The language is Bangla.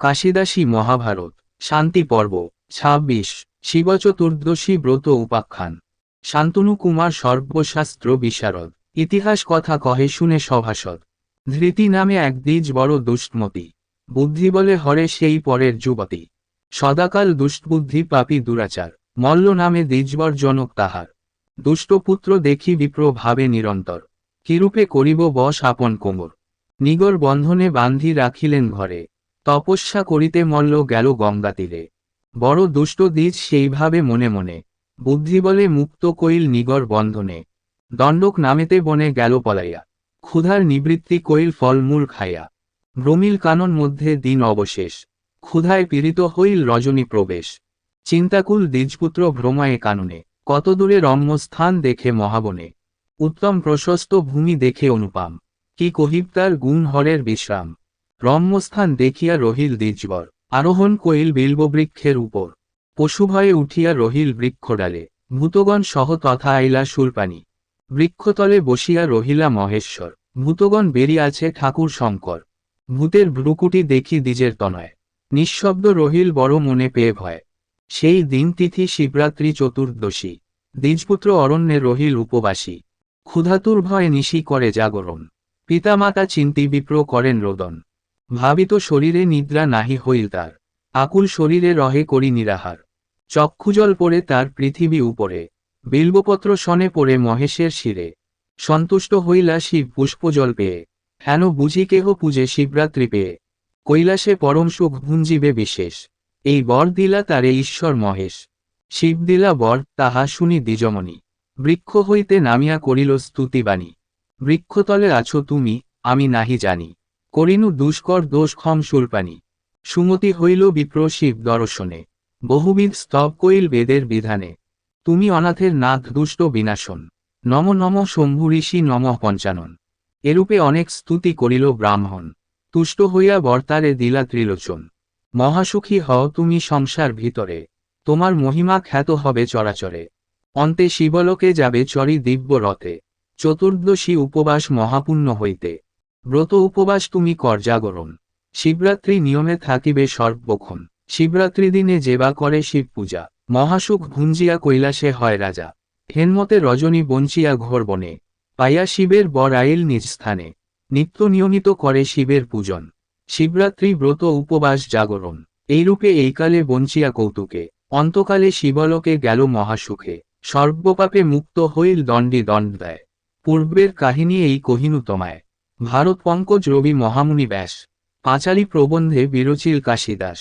কাশিদাসী মহাভারত, শান্তি পর্ব, ছাব্বিশ, শিবচতুর্দশী ব্রত উপাখ্যান। শান্তনু কুমার সর্বশাস্ত্র বিশারদ, ইতিহাস কথা কহে শুনে সভাসদ। ধৃতি নামে এক দ্বিজ বড় দুষ্টমতি। বুদ্ধি বলে হরে সেই পরের যুবতী। সদাকাল দুষ্টবুদ্ধি পাপী দুরাচার, মল্ল নামে দ্বিজবর জনক তাহার। দুষ্টপুত্র দেখি বিপ্র ভাবে নিরন্তর, কিরূপে করিব বশ আপন কোমর। নিগর বন্ধনে বান্ধি রাখিলেন ঘরে। তপস্যা করিতে মল্ল গেল গঙ্গা তীরে বড় দুষ্ট দ্বিজ সেইভাবে মনে মনে বুদ্ধি বলে মুক্ত কইল নিগর বন্ধনে। দণ্ডক নামেতে বনে গেল পলাইয়া, ক্ষুধার নিবৃত্তি কইল ফলমূল খাইয়া। ভ্রমিল কানন মধ্যে দিন অবশেষ, ক্ষুধায় পীড়িত হইল রজনী প্রবেশ। চিন্তাকুল দ্বিজপুত্র ভ্রমায়ে কাননে কত দূরে রম্যস্থান দেখে মহাবনে। উত্তম প্রশস্ত ভূমি দেখে অনুপাম, কি কহিব তার গুণ হরের বিশ্রাম। রম্যস্থান দেখিয়া রহিল দ্বিজবর আরোহণ কইল বিল্ববৃক্ষের উপর। পশুভয়ে উঠিয়া রহিল বৃক্ষডালে। ভূতগণ সহ তথা আইলা সুরপানি বৃক্ষতলে বসিয়া রহিলা মহেশ্বর। ভূতগণ বেরিয়াছে ঠাকুর শঙ্কর। ভূতের ভ্রুকুটি দেখি দ্বিজের তনয়। নিঃশব্দ রহিল বড় মনে পেয়ে ভয়। সেই দিন তিথি শিবরাত্রি চতুর্দশী। দ্বিজপুত্র অরণ্যে রহিল উপবাসী। ক্ষুধাতুর ভয়ে নিশি করে জাগরণ। পিতামাতা চিন্তি বিপ্র করেন রোদন। ভাবিত শরীরে নিদ্রা নাহি হইল তার, আকুল শরীরে রহে করি নিরাহার। চক্ষুজল পড়ে তার পৃথিবী উপরে, বিল্বপত্র শনে পড়ে মহেশের শিরে। সন্তুষ্ট হইলা শিব পুষ্পজল পেয়ে, হেন বুঝি কেহ পূজে শিবরাত্রি পেয়ে। কৈলাসে পরম সুখ ভুঞ্জিবে বিশেষ, এই বর দিলা তারে ঈশ্বর মহেশ। শিব দিলা বর, তাহা শুনি দ্বিজমণি। বৃক্ষ হইতে নামিয়া করিল স্তুতিবাণী। বৃক্ষতলে আছো তুমি, আমি নাহি জানি। করিনু দুষ্কর দোষ ক্ষম সুরপানি সুমতি হইল বিপ্র শিব দর্শনে। বহুবিধ স্তব কইল বেদের বিধানে। তুমি অনাথের নাথ দুষ্ট বিনাশন। নম নম শম্ভু ঋষি নম পঞ্চানন। এরূপে অনেক স্তুতি করিল ব্রাহ্মণ। তুষ্ট হইয়া বর্তারে দিলা ত্রিলোচন। মহাসুখী হও তুমি সংসার ভিতরে। তোমার মহিমা খ্যাত হবে চরাচরে। অন্তে শিবলোকে যাবে চরি দিব্য রথে। চতুর্দশী উপবাস মহাপুণ্য হইতে। ব্রত উপবাস তুমি কর, জাগরণ। শিবরাত্রি নিয়মে থাকিবে সর্বক্ষণ। শিবরাত্রি দিনে যেবা করে শিব পূজা। মহাসুখ ভুঞ্জিয়া কৈলাসে হয় রাজা। হেনমতে রজনী বঞ্চিয়া ঘোর বনে। পাইয়া শিবের বর আইল নিজ স্থানে। নিত্য নিয়মিত করে শিবের পূজন। শিবরাত্রি ব্রত উপবাস জাগরণ। এইরূপে এইকালে বঞ্চিয়া কৌতুকে। অন্তকালে শিবলোকে গেল মহাসুখে। সর্বপাপে মুক্ত হইল দণ্ডি দণ্ড দেয় পূর্বের কাহিনী এই কহিনু তোমায়। ভারত পঙ্কজ রবি মহামুনি ব্যাস পাঁচালী প্রবন্ধে বিরচিল কাশিদাস।